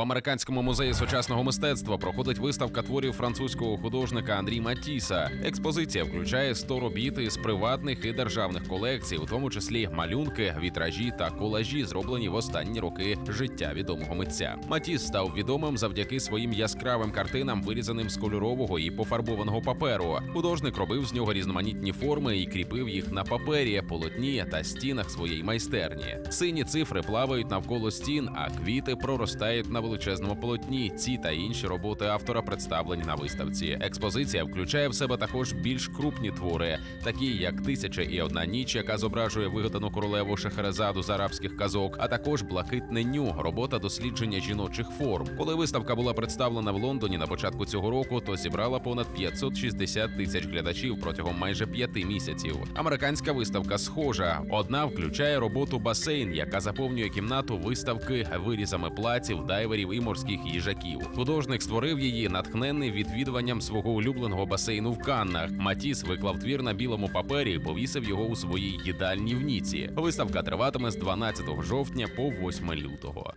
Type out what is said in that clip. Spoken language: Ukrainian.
американському музеї сучасного мистецтва проходить виставка творів французького художника Андрі Матіса. Експозиція включає 100 робіт із приватних і державних колекцій, у тому числі малюнки, вітражі та колажі, зроблені в останні роки життя відомого митця. Матіс став відомим завдяки своїм яскравим картинам, вирізаним з кольорового і пофарбованого паперу. Художник робив з нього різноманітні форми і кріпив їх на папері, полотні та стінах своєї майстерні. Сині цифри плавають навколо стін, а квіти проростають на величезному полотні. Ці та інші роботи автора представлені на виставці. Експозиція включає в себе також більш крупні твори, такі як Тисяча і одна ніч, яка зображує вигадану королеву Шахерезаду з арабських казок, а також Блакитне ню, робота дослідження жіночих форм. Коли виставка була представлена в Лондоні на початку цього року, то зібрала понад 560 тисяч глядачів протягом майже п'яти місяців. Американська виставка схожа. Одна включає роботу басейн, яка заповнює кімнату виставки вирізами плаців, дайверів і морських їжаків. Художник створив її, натхнений відвідуванням свого улюбленого басейну в Каннах. Матіс виклав твір на білому папері і повісив його у своїй їдальні в Ніці. Виставка триватиме з 12 жовтня по 8 лютого.